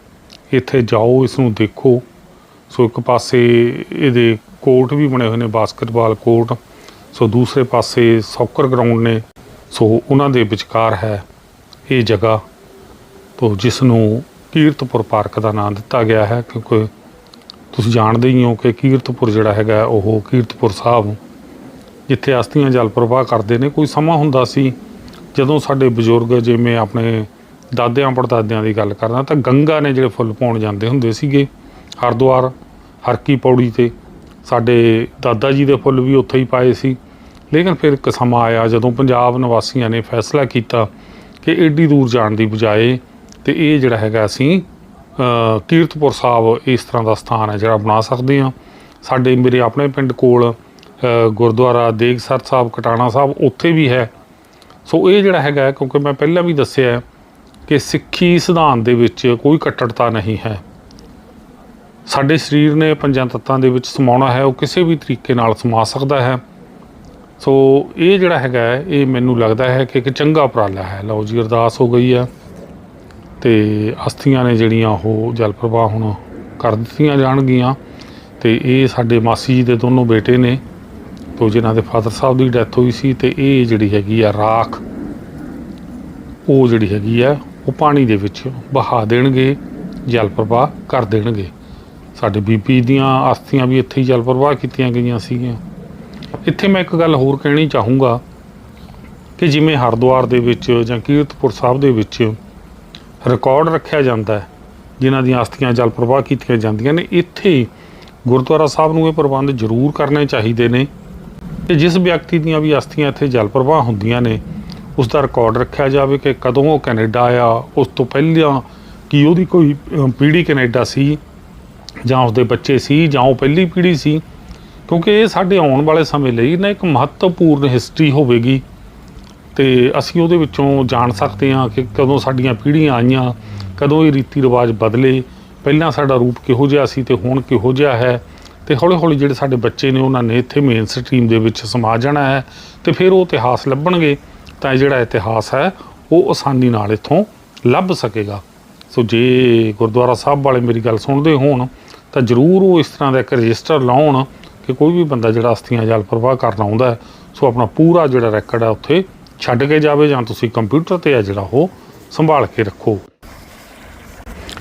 ਇੱਥੇ ਜਾਓ, ਇਸ ਨੂੰ ਦੇਖੋ। ਸੋ ਇੱਕ ਪਾਸੇ ਇਹਦੇ ਕੋਰਟ ਵੀ ਬਣੇ ਹੋਏ ਨੇ, ਬਾਸਕਟਬਾਲ ਕੋਰਟ। ਸੋ ਦੂਸਰੇ ਪਾਸੇ ਸੌਕਰ ਗਰਾਊਂਡ ਨੇ। ਸੋ ਉਹਨਾਂ ਦੇ ਵਿਚਕਾਰ ਹੈ ਇਹ ਜਗ੍ਹਾ। ਤੋਂ ਜਿਸ ਨੂੰ ਕੀਰਤਪੁਰ ਪਾਰਕ ਦਾ ਨਾਮ ਦਿੱਤਾ ਗਿਆ ਹੈ, ਕਿਉਂਕਿ ਤੁਸੀਂ ਜਾਣਦੇ ਹੀ ਹੋ ਕਿ ਕੀਰਤਪੁਰ ਜਿਹੜਾ ਹੈਗਾ, ਉਹ ਕੀਰਤਪੁਰ ਸਾਹਿਬ ਜਿੱਥੇ ਅਸਥੀਆਂ ਜਲ ਪ੍ਰਵਾਹ ਕਰਦੇ ਨੇ, ਕੋਈ ਸਮਾਂ ਹੁੰਦਾ ਸੀ। ਜਦੋਂ ਸਾਡੇ ਬਜ਼ੁਰਗ ਜਿਵੇਂ ਆਪਣੇ ਦਾਦਿਆਂ ਪੜਦਾਦਿਆਂ ਦੀ ਗੱਲ ਕਰਦਾ ਤਾਂ ਗੰਗਾ ਨੇ ਜਿਹੜੇ ਫੁੱਲ ਪਾਉਣ ਜਾਂਦੇ ਹੁੰਦੇ ਸੀਗੇ ਹਰਿਦੁਆਰ, ਹਰਕੀ ਪੌੜੀ ਤੇ, ਸਾਡੇ ਦਾਦਾ ਜੀ ਦੇ ਫੁੱਲ ਵੀ ਉੱਥੇ ਹੀ ਪਾਏ ਸੀ। ਲੇਕਿਨ ਫਿਰ ਇੱਕ ਸਮਾਂ ਆਇਆ ਜਦੋਂ ਪੰਜਾਬ ਨਿਵਾਸੀਆਂ ਨੇ ਫੈਸਲਾ ਕੀਤਾ ਕਿ ਏਡੀ ਦੂਰ ਜਾਣ ਦੀ ਬਜਾਏ ਤੇ ਇਹ ਜਿਹੜਾ ਹੈਗਾ ਅਸੀਂ ਕੀਰਤਪੁਰ ਸਾਹਿਬ ਇਸ ਤਰ੍ਹਾਂ ਦਾ ਸਥਾਨ ਹੈ ਜਿਹੜਾ ਬਣਾ ਸਕਦੇ ਹਾਂ। ਸਾਡੇ ਮੇਰੇ ਆਪਣੇ ਪਿੰਡ ਕੋਲ ਗੁਰਦੁਆਰਾ ਦੇਗਸਰ ਸਾਹਿਬ, ਕਟਾਣਾ ਸਾਹਿਬ ਉੱਥੇ ਵੀ ਹੈ। ਸੋ ਇਹ ਜਿਹੜਾ ਹੈਗਾ ਕਿਉਂਕਿ ਮੈਂ ਪਹਿਲਾਂ ਵੀ ਦੱਸਿਆ ਕਿ ਸਿੱਖੀ ਸਿਧਾਂਤ ਦੇ ਵਿੱਚ ਕੋਈ ਕੱਟੜਤਾ ਨਹੀਂ ਹੈ। ਸਾਡੇ ਸਰੀਰ ਨੇ ਪੰਜਾਂ ਤੱਤਾਂ ਦੇ ਵਿੱਚ ਸਮਾਉਣਾ ਹੈ, ਉਹ ਕਿਸੇ ਵੀ ਤਰੀਕੇ ਨਾਲ ਸਮਾ ਸਕਦਾ ਹੈ। ਸੋ ਇਹ ਜਿਹੜਾ ਹੈਗਾ ਇਹ ਮੈਨੂੰ ਲੱਗਦਾ ਹੈ ਕਿ ਇੱਕ ਚੰਗਾ ਉਪਰਾਲਾ ਹੈ। ਲਓ ਜੀ, ਅਰਦਾਸ ਹੋ ਗਈ ਹੈ ਤੇ ਅਸਥੀਆਂ ਨੇ ਜਿਹੜੀਆਂ ਉਹ ਜਲ ਪ੍ਰਵਾਹ ਹੁਣ ਕਰ ਦਿੱਤੀਆਂ ਜਾਣਗੀਆਂ ਤੇ ਇਹ ਸਾਡੇ ਮਾਸੀ ਜੀ ਦੇ ਦੋਨੋਂ ਬੇਟੇ ਨੇ। ਤੋ ਜਿਨ੍ਹਾਂ ਦੇ ਫਾਦਰ ਸਾਹਿਬ ਦੀ ਡੈਥ ਹੋਈ ਸੀ ਤੇ ਇਹ ਜਿਹੜੀ ਹੈਗੀ ਆ ਰਾਖ, ਉਹ ਜਿਹੜੀ ਹੈਗੀ ਆ, ਉਹ ਪਾਣੀ ਦੇ ਵਿੱਚ ਬਹਾ ਦੇਣਗੇ ਜਲ ਪ੍ਰਵਾਹ ਕਰ ਦੇਣਗੇ। ਸਾਡੇ ਬੀਬੀ ਦੀਆਂ ਅਸਥੀਆਂ ਵੀ ਇੱਥੇ ਹੀ ਜਲ ਪ੍ਰਵਾਹ ਕੀਤੀਆਂ ਗਈਆਂ ਸੀਗੀਆਂ। ਇੱਥੇ ਮੈਂ ਇੱਕ ਗੱਲ ਹੋਰ ਕਹਿਣੀ ਚਾਹੂੰਗਾ ਕਿ ਜਿਵੇਂ ਹਰਿਦੁਆਰ ਦੇ ਵਿੱਚ ਜਾਂ ਕੀਰਤਪੁਰ ਸਾਹਿਬ ਦੇ ਵਿੱਚ ਰਿਕਾਰਡ ਰੱਖਿਆ ਜਾਂਦਾ ਹੈ, ਜਿਨ੍ਹਾਂ ਦੀਆਂ ਅਸਥੀਆਂ ਜਲ ਪ੍ਰਵਾਹ ਕੀਤੀਆਂ ਜਾਂਦੀਆਂ ਨੇ, ਇੱਥੇ ਗੁਰਦੁਆਰਾ ਸਾਹਿਬ ਨੂੰ ਇਹ ਪ੍ਰਬੰਧ ਜ਼ਰੂਰ ਕਰਨੇ ਚਾਹੀਦੇ ਨੇ। ਕਿ ਜਿਸ ਵਿਅਕਤੀ ਦੀਆਂ ਵੀ ਅਸਥੀਆਂ ਇੱਥੇ ਜਲ ਪ੍ਰਵਾਹ ਹੁੰਦੀਆਂ ਨੇ, ਉਸ ਦਾ ਰਿਕਾਰਡ ਰੱਖਿਆ ਜਾਵੇ ਕਿ ਕਦੋਂ ਉਹ ਕੈਨੇਡਾ ਆਇਆ, ਉਸ ਤੋਂ ਪਹਿਲਾਂ ਕਿ ਉਹਦੀ ਕੋਈ ਪੀੜ੍ਹੀ ਕੈਨੇਡਾ ਸੀ, ਜਾਂ ਉਸਦੇ ਬੱਚੇ ਸੀ, ਜਾਂ ਉਹ ਪਹਿਲੀ ਪੀੜ੍ਹੀ ਸੀ? ਕਿਉਂਕਿ ਇਹ ਸਾਡੇ ਆਉਣ ਵਾਲੇ ਸਮੇਂ ਲਈ ਨਾ ਇੱਕ ਮਹੱਤਵਪੂਰਨ ਹਿਸਟਰੀ ਹੋਵੇਗੀ। ਤੇ ਅਸੀਂ ਉਹਦੇ ਵਿੱਚੋਂ ਜਾਣ ਸਕਦੇ ਹਾਂ ਕਿ ਕਦੋਂ ਸਾਡੀਆਂ ਪੀੜ੍ਹੀਆਂ ਆਈਆਂ, ਕਦੋਂ ਇਹ ਰੀਤੀ ਰਿਵਾਜ ਬਦਲੇ। ਪਹਿਲਾਂ ਸਾਡਾ ਰੂਪ ਕਿਹੋ ਜਿਹਾ ਸੀ ਤੇ ਹੁਣ ਕਿਹੋ ਜਿਹਾ ਹੈ? ਤੇ ਹੌਲੀ ਹੌਲੀ ਜਿਹੜੇ ਸਾਡੇ ਬੱਚੇ ਨੇ, ਉਹਨਾਂ ਨੇ ਇੱਥੇ ਮੇਨ ਸਟਰੀਮ ਦੇ ਵਿੱਚ ਸਮਾ ਜਾਣਾ ਹੈ ਤੇ ਫਿਰ ਉਹ ਇਤਿਹਾਸ ਲੱਭਣਗੇ। ਤਾਂ ਇਹ ਜਿਹੜਾ ਇਤਿਹਾਸ ਹੈ, ਉਹ ਆਸਾਨੀ ਨਾਲ ਇੱਥੋਂ ਲੱਭ ਸਕੇਗਾ। ਸੋ ਜੇ ਗੁਰਦੁਆਰਾ ਸਾਹਿਬ ਵਾਲੇ ਮੇਰੀ ਗੱਲ ਸੁਣਦੇ ਹੋਣ, ਤਾਂ ਜ਼ਰੂਰ ਉਹ ਇਸ ਤਰ੍ਹਾਂ ਦਾ ਇੱਕ ਰਜਿਸਟਰ ਲਾਉਣ ਕਿ ਕੋਈ ਵੀ ਬੰਦਾ ਜਿਹੜਾ ਅਸਥੀਆਂ ਜਲ ਪ੍ਰਵਾਹ ਕਰਨ ਆਉਂਦਾ ਸੋ ਆਪਣਾ ਪੂਰਾ ਜਿਹੜਾ ਰੈਕਡ ਹੈ ਉੱਥੇ ਛੱਡ ਕੇ ਜਾਵੇ ਜਾਂ ਤੁਸੀਂ ਕੰਪਿਊਟਰ ਤੇ ਆ ਜਿਹੜਾ ਉਹ ਸੰਭਾਲ ਕੇ ਰੱਖੋ।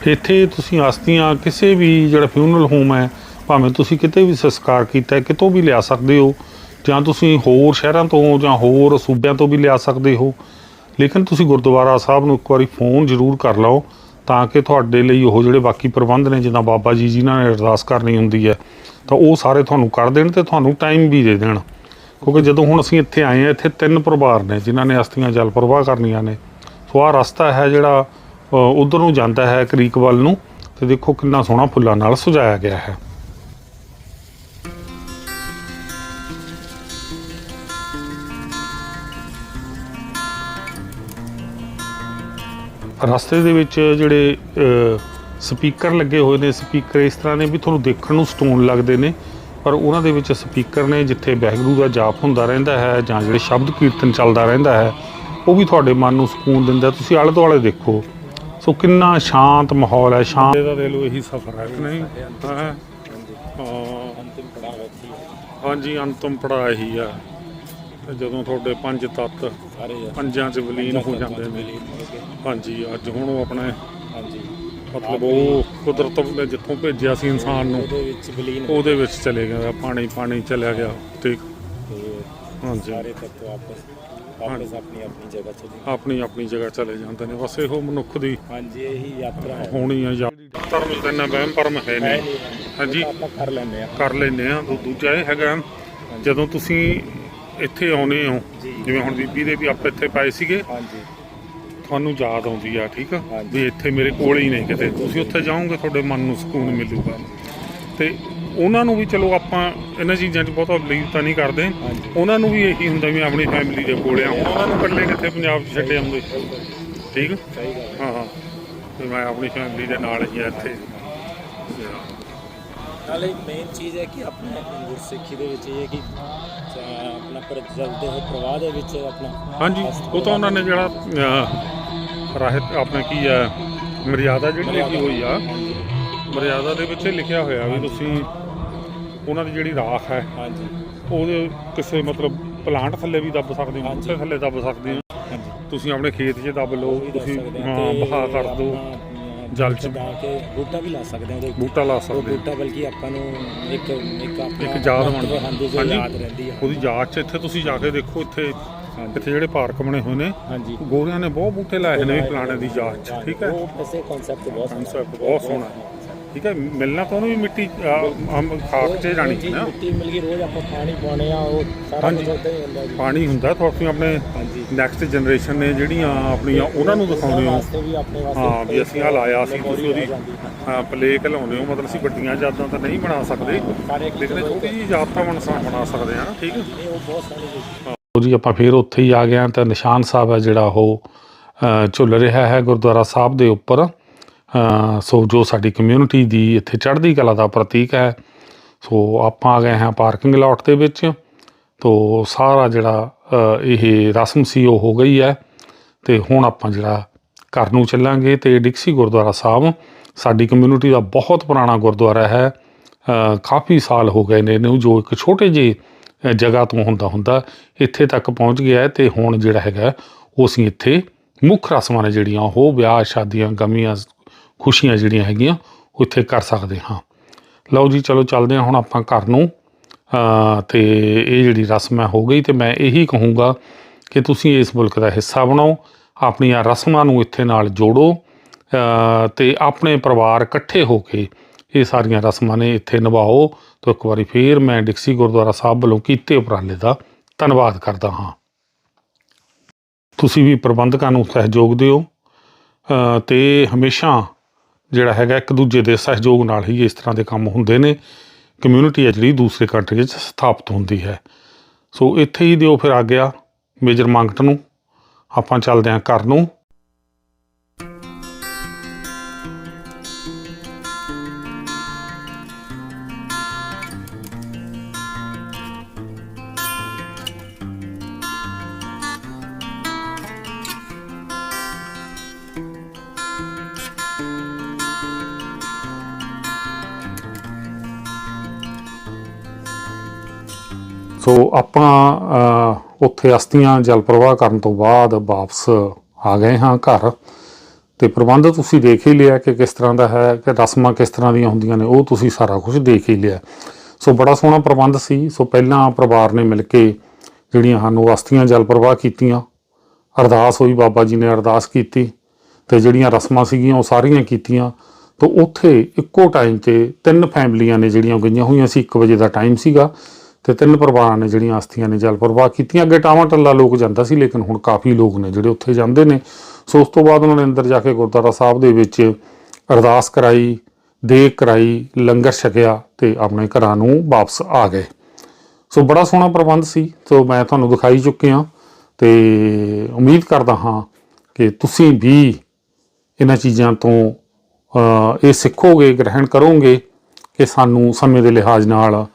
ਇੱਥੇ ਤੁਸੀਂ ਅਸਥੀਆਂ ਕਿਸੇ ਵੀ ਜਿਹੜਾ ਫਿਊਨਰਲ ਹੋਮ ਹੈ ਭਾਵੇਂ ਤੁਸੀਂ ਕਿਤੇ ਵੀ ਸੰਸਕਾਰ ਕੀਤਾ, ਕਿਤੋਂ ਵੀ ਲਿਆ ਸਕਦੇ ਹੋ, ਜਾਂ ਤੁਸੀਂ ਹੋਰ ਸ਼ਹਿਰਾਂ ਤੋਂ ਜਾਂ ਹੋਰ ਸੂਬਿਆਂ ਤੋਂ ਵੀ ਲਿਆ ਸਕਦੇ ਹੋ। ਲੇਕਿਨ ਤੁਸੀਂ ਗੁਰਦੁਆਰਾ ਸਾਹਿਬ ਨੂੰ ਇੱਕ ਵਾਰੀ ਫੋਨ ਜ਼ਰੂਰ ਕਰ ਲਓ, ਤਾਂ ਕਿ ਤੁਹਾਡੇ ਲਈ ਉਹ ਜਿਹੜੇ ਬਾਕੀ ਪ੍ਰਬੰਧ ਨੇ, ਜਿੱਦਾਂ ਬਾਬਾ ਜੀ ਜਿਨ੍ਹਾਂ ਨੇ ਅਰਦਾਸ ਕਰਨੀ ਹੁੰਦੀ ਹੈ, ਤਾਂ ਉਹ ਸਾਰੇ ਤੁਹਾਨੂੰ ਕਰ ਦੇਣ ਤੇ ਤੁਹਾਨੂੰ ਟਾਈਮ ਵੀ ਦੇ ਦੇਣ। ਕਿਉਂਕਿ ਜਦੋਂ ਹੁਣ ਅਸੀਂ ਇੱਥੇ ਆਏ ਹਾਂ, ਇੱਥੇ ਤਿੰਨ ਪਰਿਵਾਰ ਨੇ, ਜਿਨ੍ਹਾਂ ਨੇ ਅਸਤੀਆਂ ਜਲ ਪ੍ਰਵਾਹ ਕਰਨੀਆਂ ਨੇ। ਸੋ ਆਹ ਰਸਤਾ ਹੈ ਜਿਹੜਾ ਉਧਰ ਨੂੰ ਜਾਂਦਾ ਹੈ ਕਰੀਕ ਵੱਲ ਨੂੰ, ਤੇ ਦੇਖੋ ਕਿੰਨਾ ਸੋਹਣਾ ਫੁੱਲਾਂ ਨਾਲ ਸਜਾਇਆ ਗਿਆ ਹੈ। ਰਸਤੇ ਦੇ ਵਿੱਚ ਜਿਹੜੇ ਸਪੀਕਰ ਲੱਗੇ ਹੋਏ ਨੇ ਸਪੀਕਰ ਇਸ ਤਰ੍ਹਾਂ ਨੇ ਵੀ ਤੁਹਾਨੂੰ ਦੇਖਣ ਨੂੰ ਸਟੋਨ ਲੱਗਦੇ ਨੇ ਪਰ ਉਹਨਾਂ ਦੇ ਵਿੱਚ ਸਪੀਕਰ ਨੇ ਜਿੱਥੇ ਵਾਹਿਗੁਰੂ ਦਾ ਜਾਪ ਹੁੰਦਾ ਰਹਿੰਦਾ ਹੈ ਜਾਂ ਜਿਹੜੇ ਸ਼ਬਦ ਕੀਰਤਨ ਚੱਲਦਾ ਰਹਿੰਦਾ ਹੈ ਉਹ ਵੀ ਤੁਹਾਡੇ ਮਨ ਨੂੰ ਸਕੂਨ ਦਿੰਦਾ ਤੁਸੀਂ ਆਲੇ ਦੁਆਲੇ ਦੇਖੋ। ਸੋ ਕਿੰਨਾ ਸ਼ਾਂਤ ਮਾਹੌਲ ਹੈ ਸ਼ਾਂਤ ਦਾ ਦੇ ਲੋ ਇਹੀ ਸਫ਼ਰ ਹੈ ਨਹੀਂ? ਹਾਂ? ਹਾਂ। ਅੰਤਿਮ ਪੜਾਅ ਵਿੱਚ ਹਾਂਜੀ ਅੰਤਮ ਪੜਾ ਇਹੀ ਆ। ਜਦੋਂ ਤੁਹਾਡੇ ਪੰਜ ਤੱਤ। ਪੰਜਾਂ ਚ ਵਿਲੀਨ ਹੋ ਜਾਂਦੇ ਨੇ। ਹਾਂਜੀ ਅੱਜ ਹੁਣ ਉਹ ਆਪਣੇ ਹਾਂਜੀ। ਮਤਲਬ ਉਹ ਕੁਦਰਤ ਨੇ ਜਿੱਥੋਂ ਭੇਜਿਆ ਸੀ ਇਨਸਾਨ ਨੂੰ ਉਹਦੇ ਵਿੱਚ ਵਿਲੀਨ ਹੋ ਉਹਦੇ ਵਿੱਚ ਚਲੇ ਗਿਆ ਪਾਣੀ ਪਾਣੀ ਚਲਿਆ ਗਿਆ ਠੀਕ ਤੇ ਹਾਂਜੀ। ਸਾਰੇ ਤੱਤ ਵਾਪਸ ਵਾਪਸ ਆਪਣੀ ਆਪਣੀ ਜਗ੍ਹਾ ਚਲੇ ਆਪਣੀ ਆਪਣੀ ਜਗ੍ਹਾ ਚਲੇ ਜਾਂਦੇ ਨੇ ਬਸ ਇਹੋ ਮਨੁੱਖ ਦੀ ਹਾਂਜੀ ਇਹੀ ਯਾਤਰਾ ਹੈ। ਹੋਣੀ ਆ ਜਾਂ ਧਰਮ ਦਾ ਇੰਨਾ ਵਹਿਮ ਭਰਮ ਹੈ ਹੈ ਨਹੀਂ ਨਹੀਂ ਹਾਂਜੀ। ਉਹ ਤਾਂ ਆਪਾਂ ਕਰ ਲੈਂਦੇ ਆ। ਕਰ ਲੈਨੇ ਆ ਦੂਜਾ ਇਹ ਹੈਗਾ ਜਦੋਂ ਤੁਸੀਂ ਇੱਥੇ ਆਉਨੇ ਹੋ ਜੀ। ਜਿਵੇਂ ਹੁਣ ਬੀਬੀ ਦੇ ਵੀ ਆਪ ਇੱਥੇ ਪਾਏ ਸੀਗੇ ਹਾਂਜੀ। ਤੁਹਾਨੂੰ ਯਾਦ ਆਉਂਦੀ ਆ ਠੀਕ ਆ। ਵੀ ਇੱਥੇ ਮੇਰੇ ਕੋਲ ਹੀ ਨਹੀਂ ਕਿਤੇ। ਤੁਸੀਂ ਉੱਥੇ ਜਾਓਗੇ ਤੁਹਾਡੇ ਮਨ ਨੂੰ ਸਕੂਨ ਮਿਲੂਗਾ। ਤੇ ਉਹਨਾਂ ਨੂੰ ਵੀ ਚਲੋ ਆਪਾਂ ਇਹਨਾਂ ਚੀਜ਼ਾਂ 'ਚ ਬਹੁਤਾ ਬਲੀਵ ਤਾਂ ਨਹੀਂ ਕਰਦੇ। ਉਹਨਾਂ ਨੂੰ ਵੀ ਇਹੀ ਹੁੰਦਾ ਵੀ ਆਪਣੀ ਫੈਮਿਲੀ ਦੇ ਕੋਲ ਆ ਉਹਨਾਂ ਨੂੰ ਇਕੱਲੇ ਕਿੱਥੇ ਪੰਜਾਬ 'ਚ ਛੱਡੇ ਆਉਂਦੇ? ਠੀਕ ਹੈ। ਹਾਂ ਵੀ ਮੈਂ ਆਪਣੀ ਫੈਮਿਲੀ ਦੇ ਨਾਲ ਹੀ ਆ ਇੱਥੇ। ਨਾਲੇ ਮੇਨ ਚੀਜ਼ ਹੈ ਕਿ ਆਪਣੇ ਗੁਰਸਿੱਖੀ ਦੇ ਵਿੱਚ ਇਹ ਹੈ ਕਿ ਆਪਣਾ ਪਰ ਚੱਲਦੇ ਹੋਏ ਪ੍ਰਵਾਹ ਦੇ ਵਿੱਚ ਆਪਣਾ ਹਾਂਜੀ ਉਹ ਤਾਂ ਉਹਨਾਂ ਨੇ ਜਿਹੜਾ ਅਹ, ਰਹਿਤ ਆਪਣੇ ਕੀ ਆ ਮਰਿਆਦਾ ਜਿਹੜੀ ਲਿਖੀ ਹੋਈ ਆ ਮਰਿਆਦਾ ਦੇ ਵਿੱਚ ਇਹ ਲਿਖਿਆ ਹੋਇਆ ਵੀ ਤੁਸੀਂ ਉਹਨਾਂ ਦੀ ਜਿਹੜੀ ਰਾਖ ਹੈ ਹਾਂਜੀ। ਉਹਦੇ ਕਿਸੇ ਮਤਲਬ ਪਲਾਂਟ ਥੱਲੇ ਵੀ ਦੱਬ ਸਕਦੇ ਹੋ ਹਾਂਜੀ। ਬੂਟੇ ਥੱਲੇ ਦੱਬ ਸਕਦੇ ਹੋ। ਹਾਂਜੀ। ਤੁਸੀਂ ਆਪਣੇ ਖੇਤ 'ਚ ਦੱਬ ਲਓ ਉਹ ਵੀ ਦੱਸ ਤੁਸੀਂ ਸਕਦੇ ਹਾਂ ਹਾਂ ਤੇ ਬਹਾ ਕਰ ਦਿਓ ਆਪਣਾ ਜਲ 'ਚ। ਡਾ ਕੇ ਬੂਟਾ ਵੀ ਲਾ ਸਕਦੇ ਹਾਂ ਉਹਦੇ। ਬੂਟਾ ਲਾ ਉਹ ਸਕਦੇ ਹੋ। ਬੂਟਾ ਬਲਕਿ ਆਪਾਂ ਨੂੰ ਇੱਕ ਇੱਕ ਆਪਣਾ ਇੱਕ ਯਾਦ ਮਹੱਤਵ ਹਾਂਜੀ ਜੋ ਯਾਦ ਰਹਿੰਦੀ ਆ। ਉਹਦੀ ਯਾਦ 'ਚ ਇੱਥੇ ਤੁਸੀਂ ਜਾ ਕੇ ਦੇਖੋ ਇੱਥੇ ਹਾਂਜੀ। ਇੱਥੇ ਜਿਹੜੇ ਪਾਰਕ ਬਣੇ ਹੋਏ ਨੇ ਹਾਂਜੀ। ਗੋਰਿਆਂ ਨੇ ਬਹੁਤ ਬੂਟੇ ਲਾਏ ਨੇ ਵੀ ਪੁਰਾਣੇ ਦੀ ਯਾਦ 'ਚ ਠੀਕ ਹੈ। ਉਹ ਐਸੇ ਕਨਸੈਪਟ ਬਹੁਤ ਸੋਹਣਾ। Concept ਬਹੁਤ ਸੋਹਣਾ। ਠੀਕ ਹੈ ਮਿਲਣਾ ਤਾਂ ਉਹਨੂੰ ਵੀ ਮਿੱਟੀ ਅਹ, ਅੰਬ ਖਾਕ 'ਚ ਜਾਣੀ ਹੈ ਨਾ। ਮਿੱਟੀ ਮਿਲ ਗਈ ਰੋਜ਼ ਆਪਾਂ ਪਾਣੀ ਪਾਉਣੇ ਆ ਉਹ ਸਾਰਾ ਹਾਂਜੀ। ਕੁਝ ਉੱਤੇ ਹੀ ਹੁੰਦਾ ਜੀ। ਪਾਣੀ ਹੁੰਦਾ ਤੁਹਾਡੀ ਆਪਣੇ ਹਾਂਜੀ। ਨੈਕਸਟ ਜਨਰੇਸ਼ਨ ਨੇ ਜਿਹੜੀਆਂ ਆਪਣੀਆਂ ਉਹਨਾਂ ਨੂੰ ਦਿਖਾਉਂਦੇ ਹੋ। ਵਾਸਤੇ ਵੀ ਆਪਣੇ ਵਾਸਤੇ ਹਾਂ ਵੀ ਅਸੀਂ ਆ ਲਾਇਆ ਸੀ ਤੁਸੀਂ ਉਹਦੀ ਹੈ। ਪਲੇਕ ਲਾਉਂਦੇ ਹੋ ਮਤਲਬ ਅਸੀਂ ਵੱਡੀਆਂ ਯਾਦਾਂ ਤਾਂ ਨਹੀਂ ਬਣਾ ਸਕਦੇ। ਸਾਰੇ ਲੇਕਿਨ ਛੋਟੀ ਜਿਹੀ ਯਾਦ ਤਾਂ ਬਣਾ ਬਣਾ ਸਕਦੇ ਹਾਂ ਠੀਕ ਹੈ? ਇਹ ਉਹ ਬਹੁਤ ਚੀਜ਼ ਉਹ ਜੀ ਆਪਾਂ ਫੇਰ ਉੱਥੇ ਹੀ ਆ ਗਏ ਹਾਂ ਤਾਂ ਨਿਸ਼ਾਨ ਸਾਹਿਬ ਹੈ ਜਿਹੜਾ ਉਹ ਅ, ਝੁੱਲ ਰਿਹਾ ਹੈ ਗੁਰਦੁਆਰਾ ਸਾਹਿਬ ਦੇ ਉੱਪਰ। ਸੋ ਜੋ ਸਾਡੀ ਕਮਿਊਨਿਟੀ ਦੀ ਇੱਥੇ ਚੜ੍ਹਦੀ ਕਲਾ ਦਾ ਪ੍ਰਤੀਕ ਹੈ, ਸੋ ਆਪਾਂ ਆ ਗਏ ਹਾਂ ਪਾਰਕਿੰਗ ਲਾਟ ਦੇ ਵਿੱਚ, ਤੋ ਸਾਰਾ ਜਿਹੜਾ ਇਹ ਰਸਮ ਸੀ ਉਹ ਹੋ ਗਈ ਹੈ, ਤੇ ਹੁਣ ਆਪਾਂ ਜਿਹੜਾ ਘਰ ਨੂੰ ਚੱਲਾਂਗੇ ਤੇ ਡਿਕਸੀ ਗੁਰਦੁਆਰਾ ਸਾਹਿਬ, ਸਾਡੀ ਕਮਿਊਨਿਟੀ ਦਾ ਬਹੁਤ ਪੁਰਾਣਾ ਗੁਰਦੁਆਰਾ ਹੈ ਕਾਫੀ ਸਾਲ ਹੋ ਗਏ ਨੇ ਇਹਨੂੰ, ਜੋ ਇੱਕ ਛੋਟੇ ਜਿਹੇ ਜਗ੍ਹਾ ਤੋਂ ਹੁੰਦਾ ਹੁੰਦਾ, ਇੱਥੇ ਤੱਕ ਪਹੁੰਚ ਗਿਆ ਹੈ, ਤੇ ਹੁਣ ਜਿਹੜਾ ਹੈਗਾ, ਉਹ ਅਸੀਂ ਇੱਥੇ ਮੁੱਖ ਰਸਮਾਂ ਨੇ ਜਿਹੜੀਆਂ, ਉਹ ਵਿਆਹ, ਸ਼ਾਦੀਆਂ, ਗਮੀਆਂ ਖੁਸ਼ੀਆਂ ਜਿਹੜੀਆਂ ਹੈਗੀਆਂ ਉਹ ਇੱਥੇ ਕਰ ਸਕਦੇ ਹਾਂ। ਲਓ ਜੀ ਚਲੋ ਚੱਲਦੇ ਹਾਂ ਹੁਣ ਆਪਾਂ ਘਰ ਨੂੰ। ਅ, ਤੇ ਇਹ ਜਿਹੜੀ ਰਸਮ ਹੈ ਹੋ ਗਈ ਤੇ ਮੈਂ ਇਹੀ ਕਹੂੰਗਾ ਕਿ ਤੁਸੀਂ ਇਸ ਮੁਲਕ ਦਾ ਹਿੱਸਾ ਬਣੋ ਆਪਣੀਆਂ ਰਸਮਾਂ ਨੂੰ ਇੱਥੇ ਨਾਲ ਜੋੜੋ ਅ, ਤੇ ਆਪਣੇ ਪਰਿਵਾਰ ਇਕੱਠੇ ਹੋ ਕੇ ਇਹ ਸਾਰੀਆਂ ਰਸਮਾਂ ਨੇ ਇੱਥੇ ਨਿਭਾਓ। ਤਾਂ ਇੱਕ ਵਾਰੀ ਫੇਰ ਮੈਂ ਡਿਕਸੀ ਗੁਰਦੁਆਰਾ ਸਾਹਿਬ ਵੱਲੋਂ ਕੀਤੇ ਉਪਰਾਲੇ ਦਾ ਧੰਨਵਾਦ ਕਰਦਾ ਹਾਂ। ਤੁਸੀਂ ਵੀ ਪ੍ਰਬੰਧਕਾਂ ਨੂੰ ਸਹਿਯੋਗ ਦਿਓ। ਅ, ਤੇ ਹਮੇਸ਼ਾ ਜਿਹੜਾ ਹੈਗਾ, ਇੱਕ ਦੂਜੇ ਦੇ ਸਹਿਯੋਗ ਨਾਲ ਹੀ ਇਸ ਤਰ੍ਹਾਂ ਦੇ ਕੰਮ ਹੁੰਦੇ ਨੇ। ਕਮਿਊਨਿਟੀ ਹੈ ਜਿਹੜੀ ਦੂਸਰੇ ਕੰਟਰੀ ਵਿੱਚ ਸਥਾਪਿਤ ਹੁੰਦੀ ਹੈ। ਸੋ ਇੱਥੇ ਹੀ ਦਿਓ ਫਿਰ ਆ ਗਿਆ ਮੇਜਰ ਮੰਗਟ ਨੂੰ। ਆਪਾਂ ਚੱਲਦੇ ਹਾਂ ਘਰ ਨੂੰ। ਸੋ ਆਪਾਂ ਉੱਥੇ ਅਸਥੀਆਂ ਜਲ ਪ੍ਰਵਾਹ ਕਰਨ ਤੋਂ ਬਾਅਦ ਵਾਪਸ ਆ ਗਏ ਹਾਂ ਘਰ। ਤੇ ਪ੍ਰਬੰਧ ਤੁਸੀਂ ਦੇਖ ਹੀ ਲਿਆ ਕਿ ਕਿਸ ਤਰ੍ਹਾਂ ਦਾ ਹੈ, ਕਿ ਰਸਮਾਂ ਕਿਸ ਤਰ੍ਹਾਂ ਦੀਆਂ ਹੁੰਦੀਆਂ ਨੇ, ਉਹ ਤੁਸੀਂ ਸਾਰਾ ਕੁਝ ਦੇਖ ਹੀ ਲਿਆ। ਸੋ ਬੜਾ ਸੋਹਣਾ ਪ੍ਰਬੰਧ ਸੀ। ਸੋ ਪਹਿਲਾਂ ਪਰਿਵਾਰ ਨੇ ਮਿਲ ਕੇ ਜਿਹੜੀਆਂ ਹਨ, ਉਹ ਅਸਤੀਆਂ ਜਲ ਪ੍ਰਵਾਹ ਕੀਤੀਆਂ। ਅਰਦਾਸ ਹੋਈ, ਬਾਬਾ ਜੀ ਨੇ ਅਰਦਾਸ ਕੀਤੀ। ਤੇ ਜਿਹੜੀਆਂ ਰਸਮਾਂ ਸੀਗੀਆਂ, ਉਹ ਸਾਰੀਆਂ ਕੀਤੀਆਂ। ਤਾਂ ਉੱਥੇ ਇੱਕੋ ਟਾਈਮ ਤੇ ਤਿੰਨ ਫੈਮਲੀਆਂ ਨੇ ਜਿਹੜੀਆਂ ਗਈਆਂ ਹੋਈਆਂ ਸੀ। 1 ਵਜੇ ਦਾ ਟਾਈਮ ਸੀਗਾ। ਤੇ ਤਿੰਨ ਪਰਿਵਾਰਾਂ ਨੇ ਜਿਹੜੀਆਂ ਅਸਥੀਆਂ ਨੇ ਜਲ ਪ੍ਰਵਾਹ ਕੀਤੀਆਂ। ਅੱਗੇ ਟਾਵਾਂ ਟੱਲਾ ਲੋਕ ਜਾਂਦਾ ਸੀ, ਲੇਕਿਨ ਹੁਣ ਕਾਫੀ ਲੋਕ ਨੇ ਜਿਹੜੇ ਉੱਥੇ ਜਾਂਦੇ ਨੇ। ਸੋ ਉਸ ਤੋਂ ਬਾਅਦ ਉਹਨਾਂ ਨੇ ਅੰਦਰ ਜਾ ਕੇ ਗੁਰਦੁਆਰਾ ਸਾਹਿਬ ਦੇ ਵਿੱਚ ਅਰਦਾਸ ਕਰਾਈ, ਦੇਗ ਕਰਾਈ, ਲੰਗਰ ਛਕਿਆ ਤੇ ਆਪਣੇ ਘਰਾਂ ਨੂੰ ਵਾਪਸ ਆ ਗਏ। ਸੋ ਬੜਾ ਸੋਹਣਾ ਪ੍ਰਬੰਧ ਸੀ। ਸੋ ਮੈਂ ਤੁਹਾਨੂੰ ਦਿਖਾਈ ਚੁੱਕਿਆ ਤੇ ਉਮੀਦ ਕਰਦਾ ਹਾਂ ਕਿ ਤੁਸੀਂ ਵੀ ਇਹਨਾਂ ਚੀਜ਼ਾਂ ਤੋਂ ਇਹ ਸਿੱਖੋਗੇ, ਗ੍ਰਹਿਣ ਕਰੋਗੇ ਕਿ ਸਾਨੂੰ ਸਮੇਂ ਦੇ ਲਿਹਾਜ਼ ਨਾਲ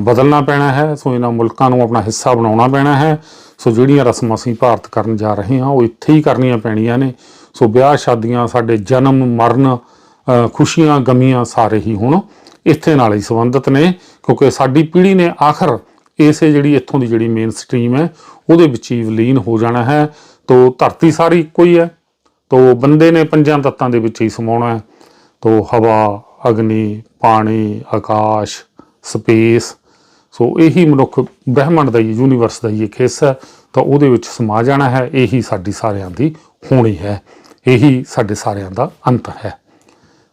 ਬਦਲਣਾ ਪੈਣਾ ਹੈ, ਸੋ ਇਹਨਾਂ ਮੁਲਕਾਂ ਨੂੰ ਆਪਣਾ ਹਿੱਸਾ ਬਣਾਉਣਾ ਪੈਣਾ ਹੈ। ਸੋ ਜਿਹੜੀਆਂ ਰਸਮਾਂ ਅਸੀਂ ਭਾਰਤ ਕਰਨ ਜਾ ਰਹੇ ਹਾਂ, ਉਹ ਇੱਥੇ ਹੀ ਕਰਨੀਆਂ ਪੈਣੀਆਂ ਨੇ। ਸੋ ਵਿਆਹ ਸ਼ਾਦੀਆਂ, ਸਾਡੇ ਜਨਮ, ਮਰਨ ਖੁਸ਼ੀਆਂ, ਗਮੀਆਂ ਸਾਰੇ ਹੀ ਹੁਣ ਇੱਥੇ ਨਾਲ ਹੀ ਸੰਬੰਧਿਤ ਨੇ, ਕਿਉਂਕਿ ਸਾਡੀ ਪੀੜ੍ਹੀ ਨੇ ਆਖਰ ਇਸੇ ਜਿਹੜੀ ਇੱਥੋਂ ਦੀ ਜਿਹੜੀ ਮੇਨ ਸਟਰੀਮ ਹੈ, ਉਹਦੇ ਵਿੱਚ ਹੀ ਵਿਲੀਨ ਹੋ ਜਾਣਾ ਹੈ। ਤੋ ਧਰਤੀ ਸਾਰੀ ਇੱਕੋ ਹੀ ਹੈ, ਤੋ ਬੰਦੇ ਨੇ ਪੰਜਾਂ ਤੱਤਾਂ ਦੇ ਵਿੱਚ ਹੀ ਸਮਾਉਣਾ ਹੈ। ਤੋ ਹਵਾ, ਅਗਨੀ, ਪਾਣੀ, ਆਕਾਸ਼ ਸਪੇਸ ਸੋ ਇਹੀ ਮਨੁੱਖ ਬ੍ਰਹਿਮੰਡ ਦਾ ਹੀ ਯੂਨੀਵਰਸ ਦਾ ਹੀ ਇੱਕ ਹਿੱਸਾ ਹੈ। ਤਾਂ ਉਹਦੇ ਵਿੱਚ ਸਮਾ ਜਾਣਾ ਹੈ, ਇਹੀ ਸਾਡੀ ਸਾਰਿਆਂ ਦੀ ਹੋਣੀ ਹੈ। ਇਹੀ ਸਾਡੇ ਸਾਰਿਆਂ ਦਾ ਅੰਤ ਹੈ।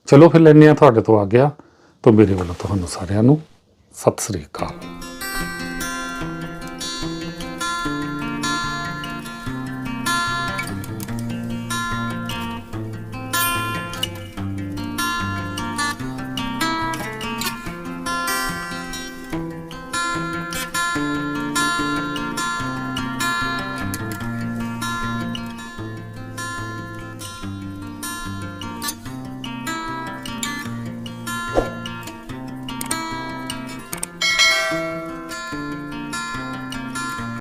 ਚਲੋ ਫਿਰ ਲੈਂਦੇ ਹਾਂ ਤੁਹਾਡੇ ਤੋਂ ਆ ਗਿਆ ਤਾਂ ਮੇਰੇ ਵੱਲੋਂ ਤੁਹਾਨੂੰ ਸਾਰਿਆਂ ਨੂੰ ਸਤਿ ਸ੍ਰੀ ਅਕਾਲ।